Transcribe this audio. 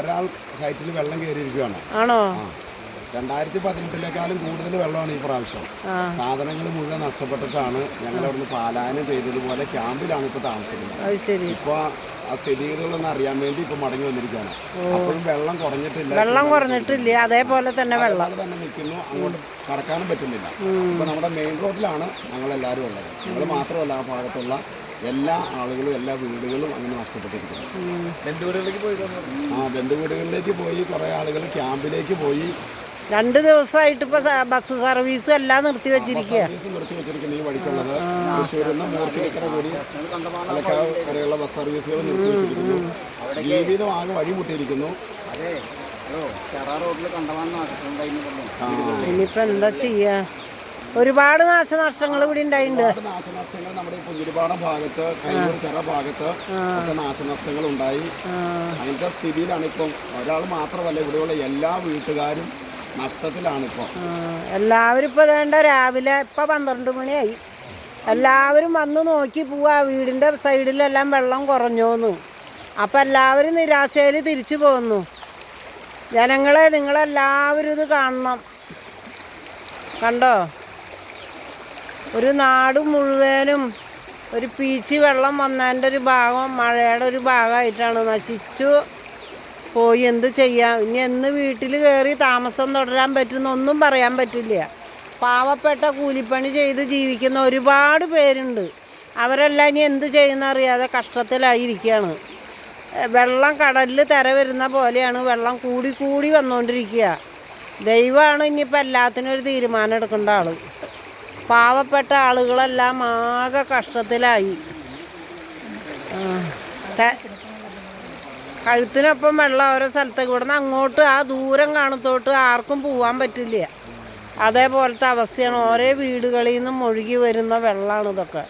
ഒരാൾ ഹൈറ്റിൽ വെള്ളം കയറിയിരിക്കുകയാണ്. ആണോ? രണ്ടായിരത്തി പതിനെട്ടിലേക്കാളും കൂടുതൽ വെള്ളമാണ് ഈ പ്രാവശ്യം. സാധനങ്ങൾ മുഴുവൻ നഷ്ടപ്പെട്ടിട്ടാണ് ഞങ്ങൾ അവിടുന്ന് പാലായനം ചെയ്തതുപോലെ ക്യാമ്പിലാണ് ഇപ്പൊ താമസിക്കുന്നത്. ഇപ്പൊ ആ സ്ഥിതിഗതികളൊന്നും അറിയാൻ വേണ്ടി ഇപ്പൊ മടങ്ങി വന്നിരിക്കുകയാണ്. അപ്പോഴും വെള്ളം കുറഞ്ഞിട്ടില്ല. വെള്ളം കുറഞ്ഞിട്ടില്ല. അതേപോലെ തന്നെ വെള്ളം. തന്നെ നിൽക്കുന്നു. അങ്ങോട്ട് കടക്കാനും പറ്റുന്നില്ല. ഇപ്പൊ നമ്മുടെ മെയിൻ റോഡിലാണ് ഞങ്ങൾ എല്ലാവരും ഉള്ളത്. ഞങ്ങൾ മാത്രമല്ല ആ ഭാഗത്തുള്ള എല്ലാ ആളുകളും എല്ലാ വീടുകളും അങ്ങനെ നഷ്ടപ്പെട്ടിരിക്കുന്നു. ആ ബന്ധുവീടുകളിലേക്ക് പോയി. കുറേ ആളുകൾ ക്യാമ്പിലേക്ക് പോയി. രണ്ട് ദിവസമായിട്ട് ഇപ്പൊ ബസ് സർവീസും എല്ലാം നിർത്തി വെച്ചിരിക്കുക സർവീസ് നിർത്തി വെച്ചിരിക്കുന്ന ഈ വഴിക്കുള്ളത്. തൃശ്ശൂരിൽ നിന്ന് മൂർത്തിരിക്കര കൂടി പാലക്കാട് വരെയുള്ള ബസ് സർവീസുകൾ നിർത്തി വെച്ചിരിക്കുന്നു. ജീവിതം ആകെ വഴിമുട്ടിയിരിക്കുന്നു. ആ, ഇനിയിപ്പോ എന്താ ചെയ്യാ? ഒരുപാട് നാശനഷ്ടങ്ങൾ ഇവിടെ ഉണ്ടായിട്ടുണ്ട്. നാശനഷ്ടങ്ങൾ നമ്മുടെ പുതിരുപാടം ഭാഗത്ത് കൈയൂർ ചെറ ഭാഗത്ത് ഒക്കെ നാശനഷ്ടങ്ങൾ ഉണ്ടായി അങ്ങനത്തെ സ്ഥിതിയിലാണ് ഇപ്പം. ഒരാൾ മാത്രമല്ല ഇവിടെയുള്ള എല്ലാ വീട്ടുകാരും നഷ്ടത്തിലാണ് ഇപ്പം എല്ലാവരും ഇപ്പൊ വേണ്ട രാവിലെ ഇപ്പൊ പന്ത്രണ്ട് മണിയായി. എല്ലാവരും വന്ന് നോക്കി പോവാ. വീടിന്റെ സൈഡിലെല്ലാം വെള്ളം കുറഞ്ഞോന്നു. അപ്പൊ എല്ലാവരും നിരാശയിൽ തിരിച്ചു പോന്നു. ജനങ്ങളെ നിങ്ങളെല്ലാവരും ഇത് കാണണം. കണ്ടോ? ഒരു നാട് മുഴുവനും ഒരു പീച്ചി വെള്ളം വന്നതിന്റെ ഒരു ഭാഗം മഴയുടെ ഒരു ഭാഗമായിട്ടാണ്. നശിച്ചു പോയി. എന്ത് ചെയ്യാം? ഇനി എന്ന് വീട്ടിൽ കയറി താമസം തുടരാൻ പറ്റുന്നൊന്നും പറയാൻ പറ്റില്ല. പാവപ്പെട്ട കൂലിപ്പണി ചെയ്ത് ജീവിക്കുന്ന ഒരുപാട് പേരുണ്ട്. അവരെല്ലാം ഇനി എന്ത് ചെയ്യുന്ന അറിയാതെ കഷ്ടത്തിലായിരിക്കുകയാണ്. വെള്ളം കടലിൽ തിര വരുന്ന പോലെയാണ് വെള്ളം കൂടി കൂടി വന്നുകൊണ്ടിരിക്കുക. ദൈവമാണ് ഇനിയിപ്പോൾ എല്ലാത്തിനും ഒരു തീരുമാനം എടുക്കേണ്ട ആൾ പാവപ്പെട്ട ആളുകളെല്ലാം ആകെ കഷ്ടത്തിലായി. കഴുത്തിനൊപ്പം വെള്ളം ഓരോ സ്ഥലത്തേക്ക് ഇവിടുന്ന് അങ്ങോട്ട് ആ ദൂരം കാണത്തോട്ട് ആർക്കും പോവാൻ പറ്റില്ല. അതേപോലത്തെ അവസ്ഥയാണ് ഓരോ വീടുകളിൽ നിന്നും ഒഴുകി വരുന്ന വെള്ളമാണ് ഇതൊക്കെ